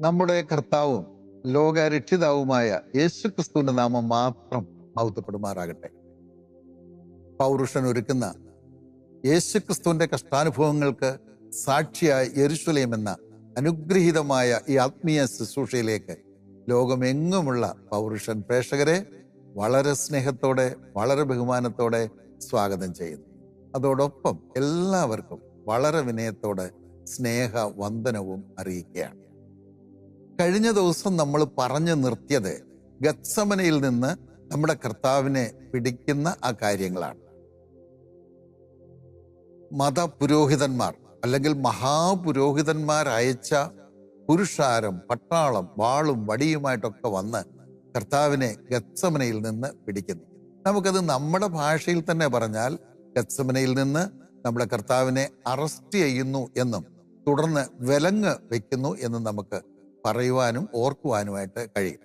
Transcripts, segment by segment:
നമ്മുടെ കർത്താവും ലോകരക്ഷിതാവുമായ യേശു ക്രിസ്തുവിന്റെ നാമം മാത്രം മൗത്തപ്പെടുമാറാകട്ടെ പൗരുഷൻ ഒരുക്കുന്ന യേശു ക്രിസ്തുവിന്റെ കഷ്ടാനുഭവങ്ങൾക്ക് സാക്ഷിയായ യെരുശലേം എന്ന അനുഗ്രഹീതമായ ഈ ആത്മീയ ശുശ്രൂഷയിലേക്ക് ലോകമെങ്ങുമുള്ള പൗരുഷൻ പ്രേക്ഷകരെ വളരെ സ്നേഹത്തോടെ വളരെ ബഹുമാനത്തോടെ സ്വാഗതം ചെയ്യുന്നു. അതോടൊപ്പം എല്ലാവർക്കും വളരെ വിനയത്തോടെ സ്നേഹ വന്ദനവും അറിയിക്കുകയാണ്. കഴിഞ്ഞ ദിവസം നമ്മൾ പറഞ്ഞു നിർത്തിയത് ഗത്സമനയിൽ നിന്ന് നമ്മുടെ കർത്താവിനെ പിടിക്കുന്ന ആ കാര്യങ്ങളാണ്. മതപുരോഹിതന്മാർ അല്ലെങ്കിൽ മഹാപുരോഹിതന്മാർ അയച്ച പുരുഷാരം പട്ടാളം വാളും വടിയുമായിട്ടൊക്കെ വന്ന് കർത്താവിനെ ഗത്സമനയിൽ നിന്ന് പിടിക്കുന്നു. നമുക്കത് നമ്മുടെ ഭാഷയിൽ തന്നെ പറഞ്ഞാൽ ഗത്സമനയിൽ നിന്ന് നമ്മുടെ കർത്താവിനെ അറസ്റ്റ് ചെയ്യുന്നു എന്നും തുടർന്ന് വിലങ്ങ് വെക്കുന്നു എന്നും നമുക്ക് പറയുവാനും ഓർക്കുവാനുമായിട്ട് കഴിയും.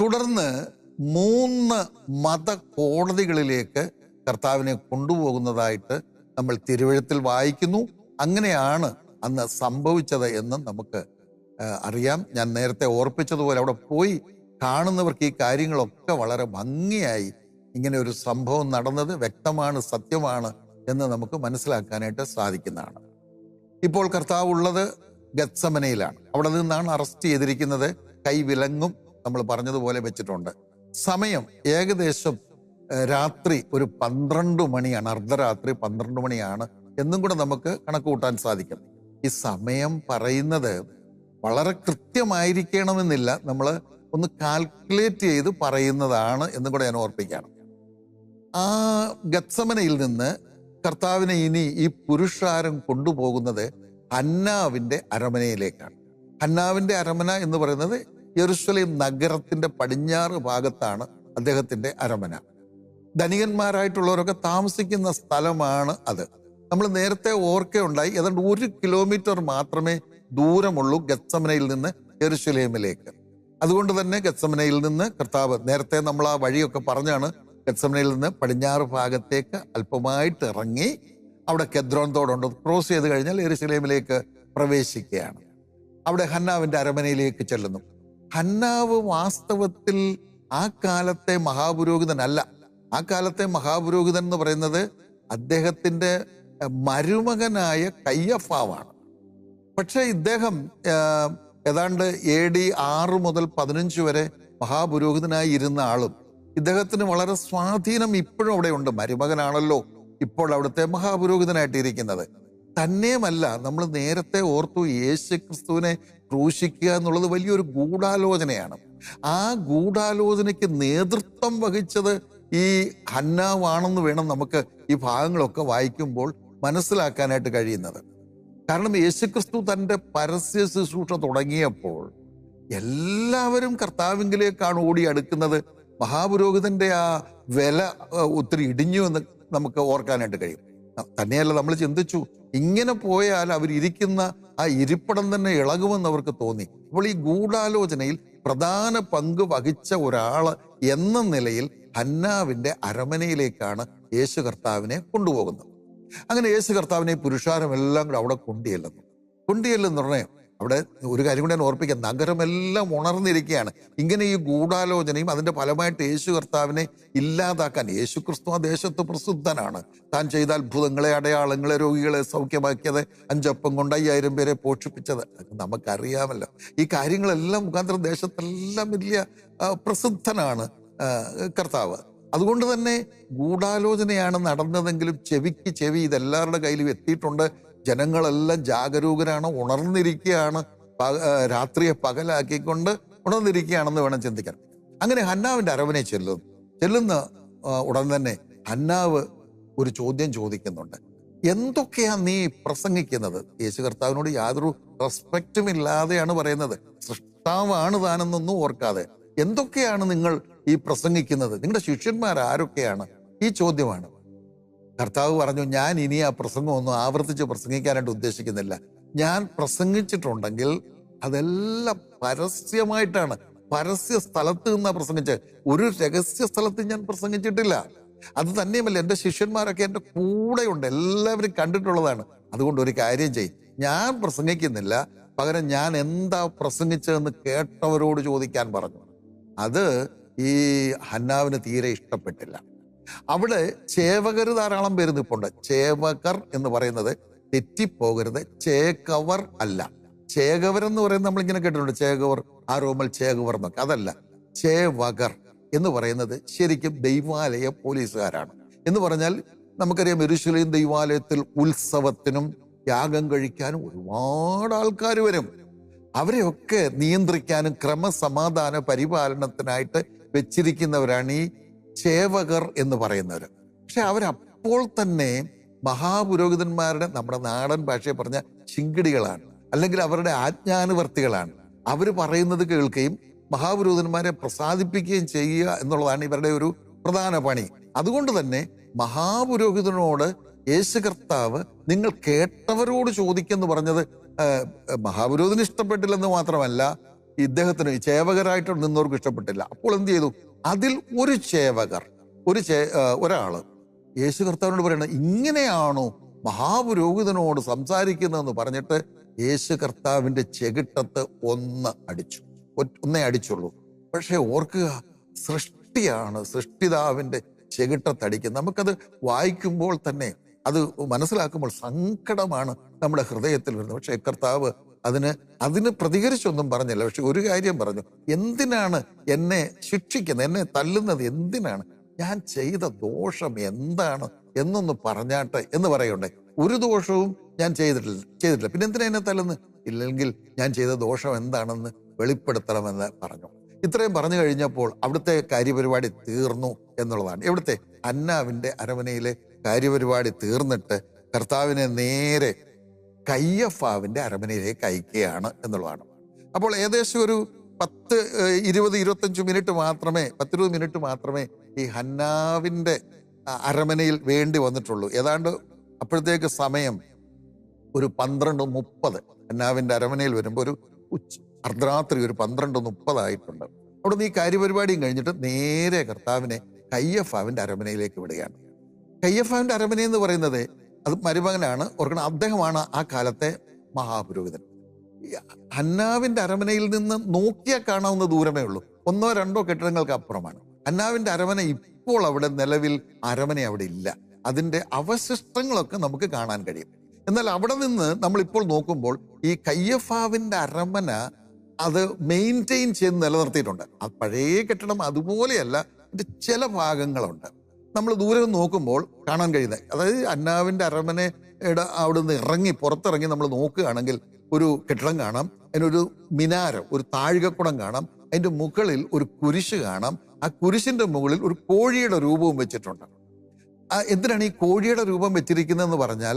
തുടർന്ന് മൂന്ന് മത കോടതികളിലേക്ക് കർത്താവിനെ കൊണ്ടുപോകുന്നതായിട്ട് നമ്മൾ തിരുവഴുത്തിൽ വായിക്കുന്നു. അങ്ങനെയാണ് അന്ന് സംഭവിച്ചത് എന്ന് നമുക്ക് അറിയാം. ഞാൻ നേരത്തെ ഓർപ്പിച്ചതുപോലെ അവിടെ പോയി കാണുന്നവർക്ക് ഈ കാര്യങ്ങളൊക്കെ വളരെ ഭംഗിയായി ഇങ്ങനെ ഒരു സംഭവം നടന്നത് വ്യക്തമാണ് സത്യമാണ് എന്ന് നമുക്ക് മനസ്സിലാക്കാനായിട്ട് സാധിക്കുന്നതാണ്. ഇപ്പോൾ കർത്താവ് ഉള്ളത് ഗത്സമനയിലാണ്. അവിടെ നിന്നാണ് അറസ്റ്റ് ചെയ്തിരിക്കുന്നത്. കൈവിലങ്ങും നമ്മൾ പറഞ്ഞതുപോലെ വെച്ചിട്ടുണ്ട്. സമയം ഏകദേശം രാത്രി ഒരു പന്ത്രണ്ട് മണിയാണ് അർദ്ധരാത്രി പന്ത്രണ്ട് മണിയാണ് എന്നും കൂടെ നമുക്ക് കണക്ക് കൂട്ടാൻ സാധിക്കും. ഈ സമയം പറയുന്നത് വളരെ കൃത്യമായിരിക്കണമെന്നില്ല. നമ്മൾ ഒന്ന് കാൽക്കുലേറ്റ് ചെയ്ത് പറയുന്നതാണ് എന്നും കൂടെ ഞാൻ ഓർപ്പിക്കുകയാണ്. ആ ഗത്സമനയിൽ നിന്ന് കർത്താവിനെ ഇനി ഈ പുരുഷാരം കൊണ്ടുപോകുന്നത് ഹന്നാവിന്റെ അരമനയിലേക്കാണ്. ഹന്നാവിന്റെ അരമന എന്ന് പറയുന്നത് യെറുസലേം നഗരത്തിന്റെ പടിഞ്ഞാറ് ഭാഗത്താണ് അദ്ദേഹത്തിന്റെ അരമന. ധനികന്മാരായിട്ടുള്ളവരൊക്കെ താമസിക്കുന്ന സ്ഥലമാണ് അത്. നമ്മൾ നേരത്തെ ഓർക്കയുണ്ടായി ഏതാണ്ട് ഒരു കിലോമീറ്റർ മാത്രമേ ദൂരമുള്ളൂ ഗത്സമനയിൽ നിന്ന് യെറുസലേമിലേക്ക് അതുകൊണ്ട് തന്നെ ഗത്സമനയിൽ നിന്ന് കർത്താവ് നേരത്തെ നമ്മൾ ആ വഴിയൊക്കെ പറഞ്ഞാണ് ഗത്സമനയിൽ നിന്ന് പടിഞ്ഞാറ് ഭാഗത്തേക്ക് അല്പമായിട്ട് ഇറങ്ങി അവിടെ കെദ്രോൻ തോടുണ്ട്. ക്രോസ് ചെയ്ത് കഴിഞ്ഞാൽ എരുസലേമിലേക്ക് പ്രവേശിക്കുകയാണ്. അവിടെ ഹന്നാവിന്റെ അരമനയിലേക്ക് ചെല്ലുന്നു. ഹന്നാവ് വാസ്തവത്തിൽ ആ കാലത്തെ മഹാപുരോഹിതനല്ല. ആ കാലത്തെ മഹാപുരോഹിതൻ എന്ന് പറയുന്നത് അദ്ദേഹത്തിന്റെ മരുമകനായ കയ്യഫാവാണ്. പക്ഷേ ഇദ്ദേഹം ഏതാണ്ട് എ ഡി ആറ് മുതൽ പതിനഞ്ച് വരെ മഹാപുരോഹിതനായി ഇരുന്ന ആളും ഇദ്ദേഹത്തിന് വളരെ സ്വാധീനം ഇപ്പോഴും അവിടെ ഉണ്ട് മരുമകനാണല്ലോ. ഇപ്പോൾ അവിടുത്തെ മഹാപുരോഹിതനായിട്ട് ഇരിക്കുന്നത് തന്നെയുമല്ല നമ്മൾ നേരത്തെ ഓർത്തു യേശു ക്രിസ്തുവിനെ ക്രൂശിക്കുക എന്നുള്ളത് വലിയൊരു ഗൂഢാലോചനയാണ്. ആ ഗൂഢാലോചനയ്ക്ക് നേതൃത്വം വഹിച്ചത് ഈ ഹന്നാവാണെന്ന് വേണം നമുക്ക് ഈ ഭാഗങ്ങളൊക്കെ വായിക്കുമ്പോൾ മനസ്സിലാക്കാനായിട്ട് കഴിയുന്നത്. കാരണം യേശുക്രിസ്തു തന്റെ പരസ്യ ശുശ്രൂഷ തുടങ്ങിയപ്പോൾ എല്ലാവരും കർത്താവിങ്കിലേക്കാണ് ഓടി അടുക്കുന്നത്. മഹാപുരോഹിതന്റെ ആ വില ഒത്തിരി ഇടിഞ്ഞു എന്ന് നമുക്ക് ഓർക്കാനായിട്ട് കഴിയും. തന്നെയല്ല നമ്മൾ ചിന്തിച്ചു. ഇങ്ങനെ പോയാൽ അവരിയ്ക്കുന്ന ആ ഇരിപ്പിടം തന്നെ ഇളകുമെന്ന് അവർക്ക് തോന്നി. അപ്പോൾ ഈ ഗൂഢാലോചനയിൽ പ്രധാന പങ്ക് വഹിച്ച ഒരാൾ എന്ന നിലയിൽ ഹന്നാവിന്റെ അരമനയിലേക്കാണ് യേശു കർത്താവിനെ കൊണ്ടുപോകുന്നത്. അങ്ങനെ യേശു കർത്താവിനെ പുരുഷാരമെല്ലാം കൂടെ അവിടെ കൊണ്ടിയല്ലെന്നു കൊണ്ടിയല്ലെന്ന് ഉടനെ അവിടെ ഒരു കാര്യം കൂടെ ഞാൻ ഓർപ്പിക്കാം. നഗരമെല്ലാം ഉണർന്നിരിക്കുകയാണ്. ഇങ്ങനെ ഈ ഗൂഢാലോചനയും അതിന്റെ ഫലമായിട്ട് യേശു കർത്താവിനെ ഇല്ലാതാക്കാൻ യേശു ക്രിസ്തു ആ ദേശത്ത് പ്രസിദ്ധനാണ്. താൻ ചെയ്ത അത്ഭുതങ്ങളെ അടയാളങ്ങളെ രോഗികളെ സൗഖ്യമാക്കിയത് അഞ്ചപ്പം കൊണ്ട് അയ്യായിരം പേരെ പോഷിപ്പിച്ചത്. നമുക്കറിയാമല്ലോ. ഈ കാര്യങ്ങളെല്ലാം മുഖാന്തരം ദേശത്തെല്ലാം വലിയ പ്രസിദ്ധനാണ് കർത്താവ്. അതുകൊണ്ട് തന്നെ ഗൂഢാലോചനയാണ് നടന്നതെങ്കിലും ചെവിക്ക് ചെവി ഇതെല്ലാവരുടെ കയ്യിലും എത്തിയിട്ടുണ്ട്. ജനങ്ങളെല്ലാം ജാഗരൂകരാണ് ഉണർന്നിരിക്കുകയാണ് രാത്രിയെ പകലാക്കിക്കൊണ്ട് ഉണർന്നിരിക്കുകയാണെന്ന് വേണം ചിന്തിക്കാൻ. അങ്ങനെ ഹന്നാവിന്റെ അരവനെ ചെല്ലുന്നു. ചെല്ലുന്ന ഉടൻ തന്നെ ഹന്നാവ് ഒരു ചോദ്യം ചോദിക്കുന്നുണ്ട്. എന്തൊക്കെയാണ് നീ പ്രസംഗിക്കുന്നത്? യേശു കർത്താവിനോട് യാതൊരു റെസ്പെക്റ്റും ഇല്ലാതെയാണ് പറയുന്നത്. സൃഷ്ടാവാണ് താനെന്നൊന്നും ഓർക്കാതെ. എന്തൊക്കെയാണ് നിങ്ങൾ ഈ പ്രസംഗിക്കുന്നത്? നിങ്ങളുടെ ശിഷ്യന്മാർ ആരൊക്കെയാണ്? ഈ ചോദ്യമാണ്. കർത്താവ് പറഞ്ഞു ഞാൻ ഇനി ആ പ്രസംഗമൊന്നും ആവർത്തിച്ച് പ്രസംഗിക്കാനായിട്ട് ഉദ്ദേശിക്കുന്നില്ല. ഞാൻ പ്രസംഗിച്ചിട്ടുണ്ടെങ്കിൽ അതെല്ലാം പരസ്യമായിട്ടാണ്. പരസ്യ സ്ഥലത്ത് നിന്നാണ് പ്രസംഗിച്ചത് ഒരു രഹസ്യ സ്ഥലത്ത് ഞാൻ പ്രസംഗിച്ചിട്ടില്ല. അത് തന്നെയുമല്ല എന്റെ ശിഷ്യന്മാരൊക്കെ എന്റെ കൂടെയുണ്ട്. എല്ലാവരും കണ്ടിട്ടുള്ളതാണ്. അതുകൊണ്ട് ഒരു കാര്യം ചെയ്യും. ഞാൻ പ്രസംഗിക്കുന്നില്ല. പകരം ഞാൻ എന്താ പ്രസംഗിച്ചതെന്ന് കേട്ടവരോട് ചോദിക്കാൻ പറഞ്ഞു. അത് ഈ ഹന്നാവിന് തീരെ ഇഷ്ടപ്പെട്ടില്ല. അവിടെ ചേവകർ ധാരാളം പേര് നിൽപ്പുണ്ട്. ചേവകർ എന്ന് പറയുന്നത് തെറ്റിപ്പോകരുത് ചേക്കവർ അല്ല. ചേകവർ എന്ന് പറയുന്നത് നമ്മളിങ്ങനെ കേട്ടിട്ടുണ്ട്. ചേകവർ ആ റോമൽ ചേകവർ എന്നൊക്കെ. അതല്ല. ചേവകർ എന്ന് പറയുന്നത് ശരിക്കും ദൈവാലയ പോലീസുകാരാണ്. എന്ന് പറഞ്ഞാൽ നമുക്കറിയാം എരുശലേം ദൈവാലയത്തിൽ ഉത്സവത്തിനും യാഗം കഴിക്കാനും ഒരുപാട് ആൾക്കാർ വരും. അവരെയൊക്കെ നിയന്ത്രിക്കാനും ക്രമസമാധാന പരിപാലനത്തിനായിട്ട് വെച്ചിരിക്കുന്നവരാണ് ഈ ചേവകർ എന്ന് പറയുന്നവർ പക്ഷെ അവരപ്പോൾ തന്നെ മഹാപുരോഹിതന്മാരുടെ നമ്മുടെ നാടൻ ഭാഷയെ പറഞ്ഞ ചിങ്കിടികളാണ്. അല്ലെങ്കിൽ അവരുടെ ആജ്ഞാനുവർത്തികളാണ്. അവർ പറയുന്നത് കേൾക്കുകയും മഹാപുരോഹിതന്മാരെ പ്രസാദിപ്പിക്കുകയും ചെയ്യുക എന്നുള്ളതാണ് ഇവരുടെ ഒരു പ്രധാന പണി. അതുകൊണ്ട് തന്നെ മഹാപുരോഹിതനോട് യേശു കർത്താവ് നിങ്ങൾ കേട്ടവരോട് ചോദിക്കെന്ന് പറഞ്ഞത് മഹാപുരോഹിതന് ഇഷ്ടപ്പെട്ടില്ലെന്ന് മാത്രമല്ല ഇദ്ദേഹത്തിന് ചേവകരായിട്ട് നിന്നവർക്ക് ഇഷ്ടപ്പെട്ടില്ല. അപ്പോൾ എന്ത് ചെയ്തു? അതിൽ ഒരു ചേവകർ ഒരു ചേ ഒരാൾ യേശു കർത്താവിനോട് പറയണ ഇങ്ങനെയാണോ മഹാപുരോഹിതനോട് സംസാരിക്കുന്നതെന്ന് പറഞ്ഞിട്ട് യേശു കർത്താവിന്റെ ചെകിട്ടത്ത് ഒന്ന് അടിച്ചു. ഒന്നേ അടിച്ചുള്ളൂ. പക്ഷേ ഓർക്കുക സൃഷ്ടിയാണ് സൃഷ്ടിതാവിന്റെ ചെകിട്ടത്തടിക്കുന്നത്. നമുക്കത് വായിക്കുമ്പോൾ തന്നെ അത് മനസ്സിലാക്കുമ്പോൾ സങ്കടമാണ് നമ്മുടെ ഹൃദയത്തിൽ വരുന്നത്. പക്ഷേ കർത്താവ് അതിന് അതിന് പ്രതികരിച്ചൊന്നും പറഞ്ഞില്ല. പക്ഷെ ഒരു കാര്യം പറഞ്ഞു. എന്തിനാണ് എന്നെ ശിക്ഷിക്കുന്നത്? എന്നെ തല്ലുന്നത് എന്തിനാണ്? ഞാൻ ചെയ്ത ദോഷം എന്താണ് എന്നൊന്ന് പറഞ്ഞാട്ടെ എന്ന് പറയണ്ടേ ഒരു ദോഷവും ഞാൻ ചെയ്തിട്ടില്ല ചെയ്തിട്ടില്ല. പിന്നെ എന്തിനാ എന്നെ തല്ലുന്നത്? ഇല്ലെങ്കിൽ ഞാൻ ചെയ്ത ദോഷം എന്താണെന്ന് വെളിപ്പെടുത്തണമെന്ന് പറഞ്ഞു. ഇത്രയും പറഞ്ഞു കഴിഞ്ഞപ്പോൾ അവിടുത്തെ കാര്യപരിപാടി തീർന്നു എന്നുള്ളതാണ്. ഇവിടുത്തെ അന്നാവിന്റെ അരമനയിലെ കാര്യപരിപാടി തീർന്നിട്ട് കർത്താവിനെ നേരെ കയ്യഫാവിന്റെ അരമനയിലേക്ക് അയക്കുകയാണ് എന്നുള്ളതാണ്. അപ്പോൾ ഏകദേശം ഒരു പത്ത് ഇരുപത് ഇരുപത്തഞ്ച് മിനിറ്റ് മാത്രമേ പത്തിരുപത് മിനിറ്റ് മാത്രമേ ഈ ഹന്നാവിന്റെ അരമനയിൽ വേണ്ടി വന്നിട്ടുള്ളൂ. ഏതാണ്ട് അപ്പോഴത്തേക്ക് സമയം ഒരു പന്ത്രണ്ട് മുപ്പത്. ഹന്നാവിന്റെ അരമനയിൽ വരുമ്പോൾ ഒരു ഉച്ച അർദ്ധരാത്രി ഒരു പന്ത്രണ്ട് മുപ്പതായിട്ടുണ്ട് അവിടെ നിന്ന് ഈ കാര്യപരിപാടിയും കഴിഞ്ഞിട്ട് നേരെ കർത്താവിനെ കയ്യഫാവിന്റെ അരമനയിലേക്ക് വിടുകയാണ്. കയ്യഫാവിന്റെ അരമന എന്ന് പറയുന്നത് അത് മരുമകനാണ് ഓർക്കണം അദ്ദേഹമാണ് ആ കാലത്തെ മഹാപുരോഹിതൻ. അന്നാവിന്റെ അരമനയിൽ നിന്ന് നോക്കിയാൽ കാണാവുന്ന ദൂരമേ ഉള്ളൂ. ഒന്നോ രണ്ടോ കെട്ടിടങ്ങൾക്ക് അപ്പുറമാണ്. ഹന്നാവിന്റെ അരമന ഇപ്പോൾ അവിടെ നിലവിൽ അരമന അവിടെ ഇല്ല. അതിന്റെ അവശിഷ്ടങ്ങളൊക്കെ നമുക്ക് കാണാൻ കഴിയും. എന്നാൽ അവിടെ നിന്ന് നമ്മൾ ഇപ്പോൾ നോക്കുമ്പോൾ ഈ കയ്യഫാവിന്റെ അരമന അത് മെയിന്റെയിൻ ചെയ്ത് നിലനിർത്തിയിട്ടുണ്ട്. ആ പഴയ കെട്ടിടം അതുപോലെയല്ല ചില ഭാഗങ്ങളുണ്ട്. നമ്മൾ ദൂരെ നോക്കുമ്പോൾ കാണാൻ കഴിയുന്നത്. അതായത് അന്നാവിന്റെ അരമനയുടെ നിന്ന് ഇറങ്ങി പുറത്തിറങ്ങി നമ്മൾ നോക്കുകയാണെങ്കിൽ ഒരു കെട്ടിടം കാണാം അതിനൊരു മിനാരം ഒരു താഴികക്കുടം കാണാം അതിന്റെ മുകളിൽ ഒരു കുരിശ് കാണാം. ആ കുരിശിന്റെ മുകളിൽ ഒരു കോഴിയുടെ രൂപവും വെച്ചിട്ടുണ്ട്. എന്തിനാണ് ഈ കോഴിയുടെ രൂപം വെച്ചിരിക്കുന്നതെന്ന് പറഞ്ഞാൽ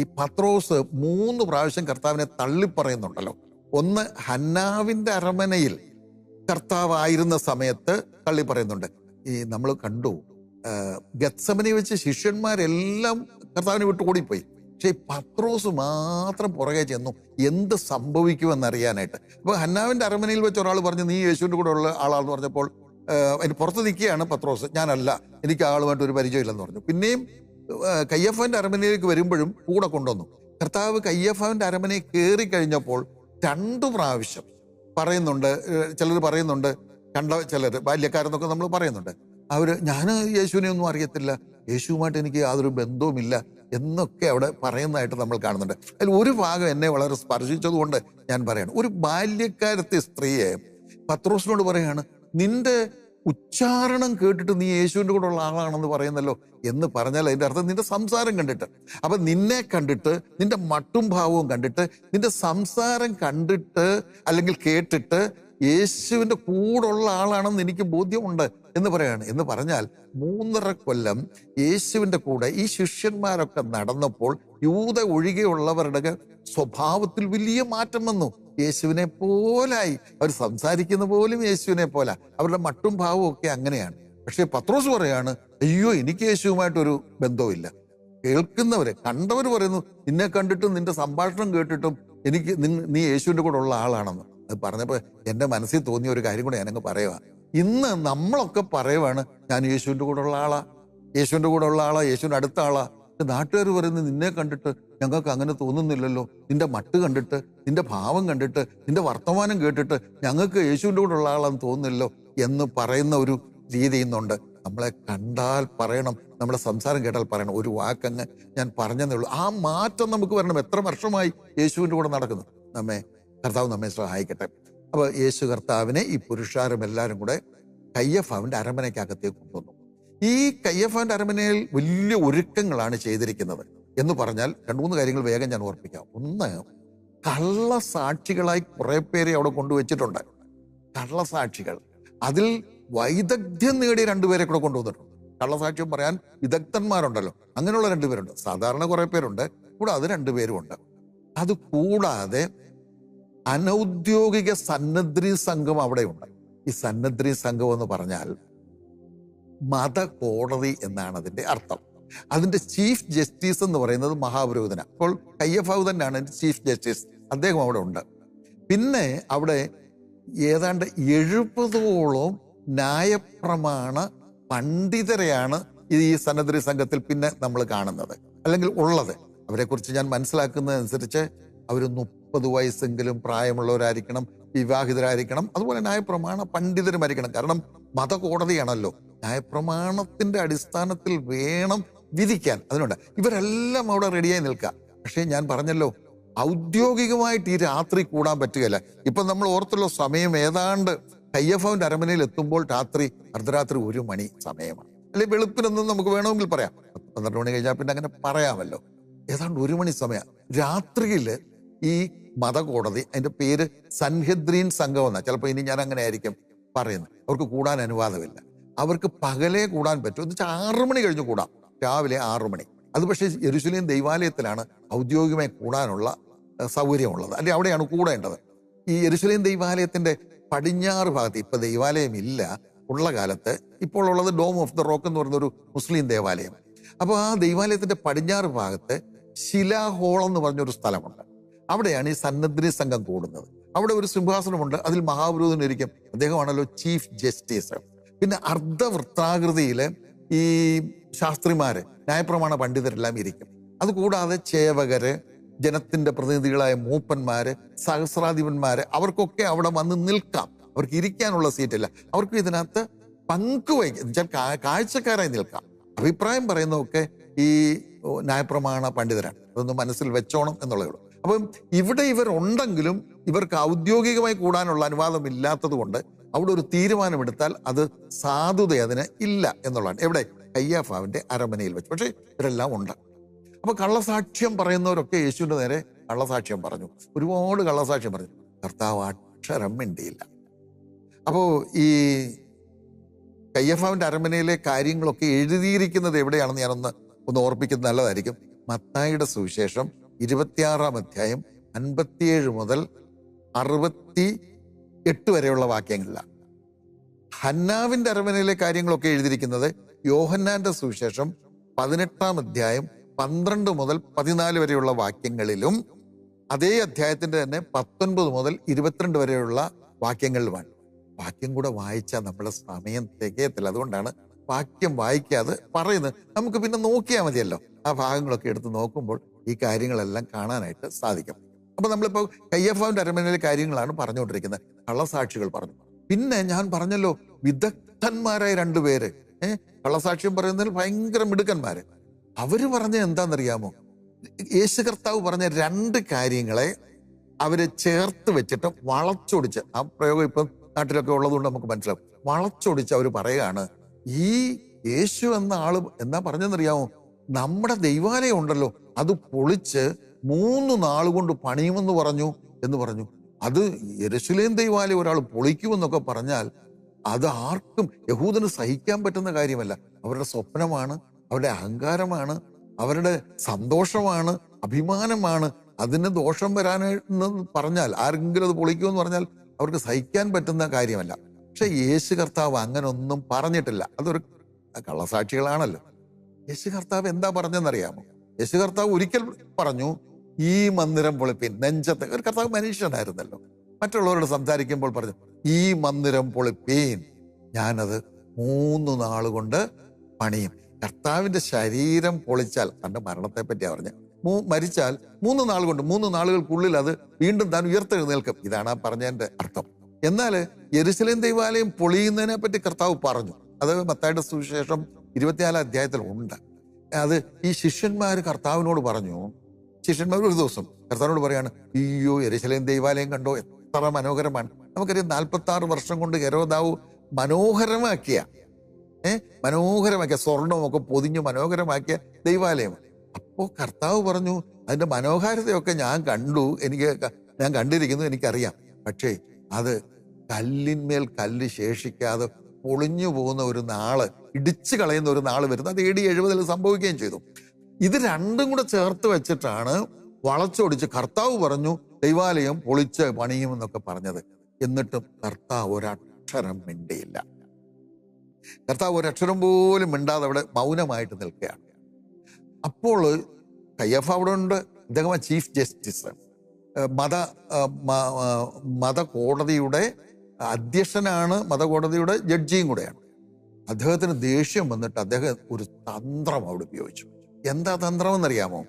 ഈ പത്രോസ് മൂന്ന് പ്രാവശ്യം കർത്താവിനെ തള്ളിപ്പറയുന്നുണ്ടല്ലോ. ഒന്ന് ഹന്നാവിന്റെ അരമനയിൽ കർത്താവായിരുന്ന സമയത്ത് തള്ളിപ്പറയുന്നുണ്ട്. ഈ നമ്മൾ കണ്ടു ഗത്സമനെ വെച്ച് ശിഷ്യന്മാരെല്ലാം കർത്താവിനെ വിട്ട് ഓടിപ്പോയി. പക്ഷേ പത്രോസ് മാത്രം പുറകെ ചെന്നു എന്ത് സംഭവിക്കുമെന്നറിയാനായിട്ട്. അപ്പോൾ ഹന്നാവിന്റെ അരമനയിൽ വെച്ച് ഒരാൾ പറഞ്ഞു നീ യേശുവിന്റെ കൂടെ ഉള്ള ആളാണെന്ന് പറഞ്ഞപ്പോൾ അതിന് പുറത്ത് നിൽക്കുകയാണ് പത്രോസ്. ഞാനല്ല എനിക്ക് ആളുമായിട്ട് ഒരു പരിചയമില്ലെന്ന് പറഞ്ഞു. പിന്നെയും കയ്യഫാന്റെ അരമനയിലേക്ക് വരുമ്പോഴും കൂടെ കൊണ്ടുവന്നു. കർത്താവ് കയ്യഫാവിന്റെ അരമനയിൽ കയറി കഴിഞ്ഞപ്പോൾ രണ്ടു പ്രാവശ്യം പറയുന്നുണ്ട് ചിലർ പറയുന്നുണ്ട് കണ്ട ചിലർ ബാല്യക്കാരെന്നൊക്കെ നമ്മൾ പറയുന്നുണ്ട്. അവർ ഞാൻ യേശുവിനെ ഒന്നും അറിയത്തില്ല. യേശുവുമായിട്ട് എനിക്ക് യാതൊരു ബന്ധവുമില്ല. എന്നൊക്കെ അവിടെ പറയുന്നതായിട്ട് നമ്മൾ കാണുന്നുണ്ട്. അതിൽ ഒരു ഭാഗം എന്നെ വളരെ സ്പർശിച്ചതുകൊണ്ട് ഞാൻ പറയാണ്. ഒരു ബാല്യക്കാരത്തെ സ്ത്രീയെ പത്രോസിനോട് പറയാണ് നിന്റെ ഉച്ചാരണം കേട്ടിട്ട് നീ യേശുവിന്റെ കൂടെ ഉള്ള ആളാണെന്ന് പറയുന്നല്ലോ എന്ന് പറഞ്ഞാൽ അതിന്റെ അർത്ഥം നിന്റെ സംസാരം കണ്ടിട്ട്. അപ്പം നിന്നെ കണ്ടിട്ട് നിന്റെ മട്ടും ഭാവവും കണ്ടിട്ട് നിന്റെ സംസാരം കണ്ടിട്ട് അല്ലെങ്കിൽ കേട്ടിട്ട് യേശുവിന്റെ കൂടെയുള്ള ആളാണെന്ന് എനിക്ക് ബോധ്യമുണ്ട് എന്ന് പറയാണ്. എന്ന് പറഞ്ഞാൽ മൂന്നര കൊല്ലം യേശുവിന്റെ കൂടെ ഈ ശിഷ്യന്മാരൊക്കെ നടന്നപ്പോൾ യൂത ഒഴികെയുള്ളവരുടെ സ്വഭാവത്തിൽ വലിയ മാറ്റം വന്നു. യേശുവിനെ പോലായി. അവർ സംസാരിക്കുന്ന പോലും യേശുവിനെ പോല. അവരുടെ മട്ടും ഭാവവും ഒക്കെ അങ്ങനെയാണ്. പക്ഷേ പത്രോസ് പറയാണ് അയ്യോ എനിക്ക് യേശുവുമായിട്ടൊരു ബന്ധവുമില്ല. കേൾക്കുന്നവരെ കണ്ടവർ പറയുന്നു നിന്നെ കണ്ടിട്ടും നിന്റെ സംഭാഷണം കേട്ടിട്ടും എനിക്ക് നീ യേശുവിന്റെ കൂടെ ഉള്ള ആളാണെന്ന്. അത് എന്റെ മനസ്സിൽ തോന്നിയ ഒരു കാര്യം കൂടെ ഞാനങ്ങ് പറയുക ഇന്ന് നമ്മളൊക്കെ പറയുവാണ് ഞാൻ യേശുവിന്റെ കൂടെ ഉള്ള ആളാ യേശുവിന്റെ കൂടെ ഉള്ള ആളാ യേശുവിന്റെ അടുത്ത ആളാ. നാട്ടുകാർ പറയുന്നത് നിന്നെ കണ്ടിട്ട് ഞങ്ങൾക്ക് അങ്ങനെ തോന്നുന്നില്ലല്ലോ. നിന്റെ മട്ട് കണ്ടിട്ട് നിന്റെ ഭാവം കണ്ടിട്ട് നിന്റെ വർത്തമാനം കേട്ടിട്ട് ഞങ്ങൾക്ക് യേശുവിന്റെ കൂടെ ഉള്ള ആളാന്ന് തോന്നുന്നില്ലല്ലോ എന്ന് പറയുന്ന ഒരു രീതി ഇന്നുണ്ട്. നമ്മളെ കണ്ടാൽ പറയണം നമ്മളെ സംസാരം കേട്ടാൽ പറയണം. ഒരു വാക്കങ്ങ് ഞാൻ പറഞ്ഞതേ ഉള്ളൂ. ആ മാറ്റം നമുക്ക് വരണം. എത്ര വർഷമായി യേശുവിന്റെ കൂടെ നടക്കുന്നു. നമ്മെ കർത്താവ് നമ്മെ സഹായിക്കട്ടെ. അപ്പോൾ യേശു കർത്താവിനെ ഈ പുരുഷാരം എല്ലാവരും കൂടെ കയ്യഫാവിന്റെ അരമനയ്ക്കകത്തേക്ക് കൊണ്ടുവന്നു. ഈ കയ്യഫാവിന്റെ അരമനയിൽ വലിയ ഒരുക്കങ്ങളാണ് ചെയ്തിരിക്കുന്നത്. എന്ന് പറഞ്ഞാൽ രണ്ട് മൂന്ന് കാര്യങ്ങൾ വേഗം ഞാൻ ഓർപ്പിക്കാം. ഒന്ന് കള്ളസാക്ഷികളായി കുറെ പേരെ അവിടെ കൊണ്ടുവച്ചിട്ടുണ്ട്. കള്ളസാക്ഷികൾ. അതിൽ വൈദഗ്ധ്യം നേടിയ രണ്ടുപേരെ കൂടെ കൊണ്ടുവന്നിട്ടുണ്ട്. കള്ളസാക്ഷ്യം പറയാൻ വിദഗ്ധന്മാരുണ്ടല്ലോ. അങ്ങനെയുള്ള രണ്ടുപേരുണ്ട് സാധാരണ കുറെ പേരുണ്ട്. കൂടാതെ രണ്ടുപേരുമുണ്ട് അത് കൂടാതെ അനൗദ്യോഗിക സന്നദ്രി സംഘം അവിടെയുണ്ട് ഈ സന്നദ്രി സംഘം എന്ന് പറഞ്ഞാൽ മത കോടതി എന്നാണ് അതിന്റെ അർത്ഥം. അതിന്റെ ചീഫ് ജസ്റ്റിസ് എന്ന് പറയുന്നത് മഹാപുരോഹിതന. അപ്പോൾ കയ്യഫാവ് തന്നെയാണ് ചീഫ് ജസ്റ്റിസ്. അദ്ദേഹം അവിടെ ഉണ്ട്. പിന്നെ അവിടെ ഏതാണ്ട് എഴുപതോളം ന്യായപ്രമാണ പണ്ഡിതരെയാണ് ഈ സന്നദ്ധി സംഘത്തിൽ പിന്നെ നമ്മൾ കാണുന്നത്. അല്ലെങ്കിൽ ഉള്ളത്. അവരെക്കുറിച്ച് ഞാൻ മനസ്സിലാക്കുന്നതനുസരിച്ച് അവർ മുപ്പത് വയസ്സെങ്കിലും പ്രായമുള്ളവരായിരിക്കണം വിവാഹിതരായിരിക്കണം അതുപോലെ ന്യായപ്രമാണ പണ്ഡിതരുമായിരിക്കണം. കാരണം മതകോടതിയാണല്ലോ. ന്യായപ്രമാണത്തിന്റെ അടിസ്ഥാനത്തിൽ വേണം വിധിക്കാൻ. അതിനുണ്ട്. ഇവരെല്ലാം അവിടെ റെഡിയായി നിൽക്കുക. പക്ഷേ ഞാൻ പറഞ്ഞല്ലോ ഔദ്യോഗികമായിട്ട് ഈ രാത്രി കൂടാൻ പറ്റുകയില്ല. ഇപ്പൊ നമ്മൾ ഓർത്തുള്ള സമയം ഏതാണ്ട് കയ്യഫാവിന്റെ അരമനയിൽ എത്തുമ്പോൾ രാത്രി അർദ്ധരാത്രി ഒരു മണി സമയമാണ്. അല്ലെ വെളുപ്പിനൊന്നും നമുക്ക് വേണമെങ്കിൽ പറയാം. പന്ത്രണ്ട് മണി കഴിഞ്ഞാൽ പിന്നെ അങ്ങനെ പറയാമല്ലോ. ഏതാണ്ട് ഒരു മണി സമയം. രാത്രിയിൽ ഈ മതകോടതി അതിന്റെ പേര് സൻഹദ്രീൻ സംഘം എന്നാ. ചിലപ്പോൾ ഇനി ഞാൻ അങ്ങനെ ആയിരിക്കും പറയുന്നത്. അവർക്ക് കൂടാൻ അനുവാദമില്ല. അവർക്ക് പകലേ കൂടാൻ പറ്റും. എന്ന് വെച്ചാൽ ആറു മണി കഴിഞ്ഞ് കൂടാം. രാവിലെ ആറു മണി. അത് പക്ഷേ യെരുശലേം ദൈവാലയത്തിലാണ് ഔദ്യോഗികമായി കൂടാനുള്ള സൗകര്യമുള്ളത്. അല്ലെ അവിടെയാണ് കൂടേണ്ടത്. ഈ യെരുശലേം ദൈവാലയത്തിന്റെ പടിഞ്ഞാറ് ഭാഗത്ത് ഇപ്പൊ ദൈവാലയം ഇല്ല ഉള്ള കാലത്ത് ഇപ്പോൾ ഉള്ളത് ഡോം ഓഫ് ദ റോക്ക് എന്ന് പറയുന്ന ഒരു മുസ്ലിം ദേവാലയം. അപ്പോൾ ആ ദൈവാലയത്തിന്റെ പടിഞ്ഞാറ് ഭാഗത്ത് ശിലാഹോൾ എന്ന് പറഞ്ഞൊരു സ്ഥലമുണ്ട്. അവിടെയാണ് ഈ സന്നദ്ധി സംഘം കൂടുന്നത്. അവിടെ ഒരു സിംഹാസനമുണ്ട്. അതിൽ മഹാപുരോഹിതൻ ഇരിക്കും അദ്ദേഹമാണല്ലോ ചീഫ് ജസ്റ്റിസ് പിന്നെ അർദ്ധവൃത്താകൃതിയിലെ ഈ ശാസ്ത്രിമാര് ന്യായപ്രമാണ പണ്ഡിതരെല്ലാം ഇരിക്കും. അതുകൂടാതെ ചേവകര് ജനത്തിന്റെ പ്രതിനിധികളായ മൂപ്പന്മാര് സഹസ്രാധിപന്മാര് അവർക്കൊക്കെ അവിടെ വന്ന് നിൽക്കാം. അവർക്ക് ഇരിക്കാനുള്ള സീറ്റല്ല. അവർക്ക് ഇതിനകത്ത് വെച്ചാൽ കാഴ്ചക്കാരായി നിൽക്കാം. അഭിപ്രായം പറയുന്നതൊക്കെ ഈ ന്യായപ്രമാണ പണ്ഡിതരാണ്. അതൊന്ന് മനസ്സിൽ വെച്ചോണം എന്നുള്ളതേ അപ്പം ഇവിടെ ഇവർ ഉണ്ടെങ്കിലും ഇവർക്ക് ഔദ്യോഗികമായി കൂടാനുള്ള അനുവാദം ഇല്ലാത്തതുകൊണ്ട് അവിടെ ഒരു തീരുമാനമെടുത്താൽ അത് സാധുത അതിന് ഇല്ല എന്നുള്ളതാണ്. എവിടെ? കയ്യാഫാവിന്റെ അരമനയിൽ വെച്ച്. പക്ഷേ ഇവരെല്ലാം ഉണ്ട്. അപ്പൊ കള്ളസാക്ഷ്യം പറയുന്നവരൊക്കെ യേശുവിന്റെ നേരെ കള്ളസാക്ഷ്യം പറഞ്ഞു. ഒരുപാട് കള്ളസാക്ഷ്യം പറഞ്ഞു. കർത്താവ് അക്ഷരം മിണ്ടിയില്ല. അപ്പോൾ ഈ കയ്യഫാവിന്റെ അരമനയിലെ കാര്യങ്ങളൊക്കെ എഴുതിയിരിക്കുന്നത് എവിടെയാണെന്ന് ഞാനൊന്ന് ഒന്ന് ഓർപ്പിക്കുന്നത് നല്ലതായിരിക്കും. മത്തായിയുടെ സുവിശേഷം ഇരുപത്തിയാറാം അധ്യായം അൻപത്തിയേഴ് മുതൽ അറുപത്തി എട്ട് വരെയുള്ള വാക്യങ്ങളിലാണ് ഹന്നാവിന്റെ അരമനയിലെ കാര്യങ്ങളൊക്കെ എഴുതിയിരിക്കുന്നത് യോഹന്നാന്റെ സുവിശേഷം പതിനെട്ടാം അധ്യായം പന്ത്രണ്ട് മുതൽ പതിനാല് വരെയുള്ള വാക്യങ്ങളിലും അതേ അധ്യായത്തിന്റെ തന്നെ പത്തൊൻപത് മുതൽ ഇരുപത്തിരണ്ട് വരെയുള്ള വാക്യങ്ങളിലുമാണ്. വാക്യം കൂടെ വായിച്ചാൽ നമ്മുടെ സമയം തികയത്തില്ല. അതുകൊണ്ടാണ് വാക്യം വായിക്കാതെ പറയുന്നത്. നമുക്ക് പിന്നെ നോക്കിയാൽ മതിയല്ലോ. ആ ഭാഗങ്ങളൊക്കെ എടുത്ത് നോക്കുമ്പോൾ ഈ കാര്യങ്ങളെല്ലാം കാണാനായിട്ട് സാധിക്കും. അപ്പൊ നമ്മളിപ്പോ കയ്യഫാവിന്റെ അരമനയിലെ കാര്യങ്ങളാണ് പറഞ്ഞുകൊണ്ടിരിക്കുന്നത്. കള്ളസാക്ഷികൾ പറഞ്ഞു. പിന്നെ ഞാൻ പറഞ്ഞല്ലോ വിദഗ്ധന്മാരായ രണ്ടുപേര് ഏഹ് കള്ളസാക്ഷ്യം പറയുന്നതിൽ ഭയങ്കര മിടുക്കന്മാര്. അവർ പറഞ്ഞ എന്താണെന്നറിയാമോ? യേശു കർത്താവ് പറഞ്ഞ രണ്ട് കാര്യങ്ങളെ അവർ ചേർത്ത് വെച്ചിട്ട് വളച്ചൊടിച്ച് ആ പ്രയോഗം ഇപ്പം നാട്ടിലൊക്കെ ഉള്ളതുകൊണ്ട് നമുക്ക് മനസ്സിലാവും. വളച്ചൊടിച്ച് അവർ പറയുകയാണ് ഈ യേശു എന്ന ആൾ എന്നാ പറഞ്ഞെന്നറിയാമോ നമ്മുടെ ദൈവാലയം ഉണ്ടല്ലോ. അത് പൊളിച്ച് മൂന്ന് നാൾ കൊണ്ട് പണിയുമെന്ന് പറഞ്ഞു എന്ന് പറഞ്ഞു. അത് യരശുലേം ദൈവാലയം ഒരാൾ പൊളിക്കുമെന്നൊക്കെ പറഞ്ഞാൽ അത് ആർക്കും യഹൂദന് സഹിക്കാൻ പറ്റുന്ന കാര്യമല്ല. അവരുടെ സ്വപ്നമാണ് അവരുടെ അഹങ്കാരമാണ് അവരുടെ സന്തോഷമാണ് അഭിമാനമാണ്. അതിന് ദോഷം വരാനെന്ന് പറഞ്ഞാൽ ആരെങ്കിലും അത് പൊളിക്കുമെന്ന് പറഞ്ഞാൽ അവർക്ക് സഹിക്കാൻ പറ്റുന്ന കാര്യമല്ല. പക്ഷെ യേശു കർത്താവ് അങ്ങനെ ഒന്നും പറഞ്ഞിട്ടില്ല. അതൊരു കള്ളസാക്ഷികളാണല്ലോ. യേശു കർത്താവ് എന്താ പറഞ്ഞെന്നറിയാമോ? യേശു കർത്താവ് ഒരിക്കൽ പറഞ്ഞു ഈ മന്ദിരം പൊളിപ്പിൻ. നെഞ്ചത്തെ ഒരു കർത്താവ് മനുഷ്യനായിരുന്നല്ലോ മറ്റുള്ളവരോട് സംസാരിക്കുമ്പോൾ പറഞ്ഞു ഈ മന്ദിരം പൊളിപ്പീൻ. ഞാനത് മൂന്ന് നാൾ കൊണ്ട് പണിയും. കർത്താവിന്റെ ശരീരം പൊളിച്ചാൽ തന്റെ മരണത്തെ പറ്റിയാ പറഞ്ഞത് മൂ മരിച്ചാൽ മൂന്ന് നാൾ കൊണ്ട് മൂന്ന് നാളുകൾക്കുള്ളിൽ അത് വീണ്ടും താൻ ഉയർത്തെഴുന്നേൽക്കും. ഇതാണ് ആ പറഞ്ഞതിന്റെ അർത്ഥം. എന്നാൽ യെരുസലേം ദൈവാലയം പൊളിയുന്നതിനെ പറ്റി കർത്താവ് പറഞ്ഞു. അത് മത്തായുടെ സുവിശേഷം ഇരുപത്തിനാലാം അധ്യായത്തിൽ ഉണ്ട്. അത് ഈ ശിഷ്യന്മാർ കർത്താവിനോട് പറഞ്ഞു ശിഷ്യന്മാർ ഒരു ദിവസം കർത്താവിനോട് പറയാണ് അയ്യോ യെരുസലേം ദൈവാലയം കണ്ടോ? എത്ര മനോഹരമാണ്. നമുക്കറിയാം നാൽപ്പത്തി ആറ് വർഷം കൊണ്ട് ഗരോദാവ് മനോഹരമാക്കിയ ഏഹ് മനോഹരമാക്കിയ സ്വർണമൊക്കെ പൊതിഞ്ഞ് മനോഹരമാക്കിയ ദൈവാലയം അപ്പോ കർത്താവ് പറഞ്ഞു അതിന്റെ മനോഹാരിതയൊക്കെ ഞാൻ കണ്ടു. എനിക്ക് ഞാൻ കണ്ടിരിക്കുന്നു എനിക്കറിയാം. പക്ഷേ അത് കല്ലിന്മേൽ കല്ല് ശേഷിക്കാതെ പൊളിഞ്ഞു പോകുന്ന ഒരു നാൾ ഇടിച്ചു കളയുന്ന ഒരു നാൾ വരുന്നത് അത് എ ഡി എഴുപതിൽ സംഭവിക്കുകയും ചെയ്തു. ഇത് രണ്ടും കൂടെ ചേർത്ത് വെച്ചിട്ടാണ് വളച്ചൊടിച്ച് കർത്താവ് പറഞ്ഞു ദൈവാലയം പൊളിച്ച് പണിയുമെന്നൊക്കെ പറഞ്ഞത്. എന്നിട്ടും കർത്താവ് ഒരക്ഷരം മിണ്ടിയില്ല. കർത്താവ് ഒരക്ഷരം പോലും മിണ്ടാതെ അവിടെ മൗനമായിട്ട് നിൽക്കുകയാണ്. അപ്പോൾ കയ്യഫ് അവിടെ ഉണ്ട്. ഇദ്ദേഹം ചീഫ് ജസ്റ്റിസ്. മത മതകോടതിയുടെ അധ്യക്ഷനാണ് മതകോടതിയുടെ ജഡ്ജിയും കൂടെയാണ്. അദ്ദേഹത്തിന് ദേഷ്യം വന്നിട്ട് അദ്ദേഹം ഒരു തന്ത്രം അവിടെ ഉപയോഗിച്ചു. എന്താ തന്ത്രം എന്നറിയാമോ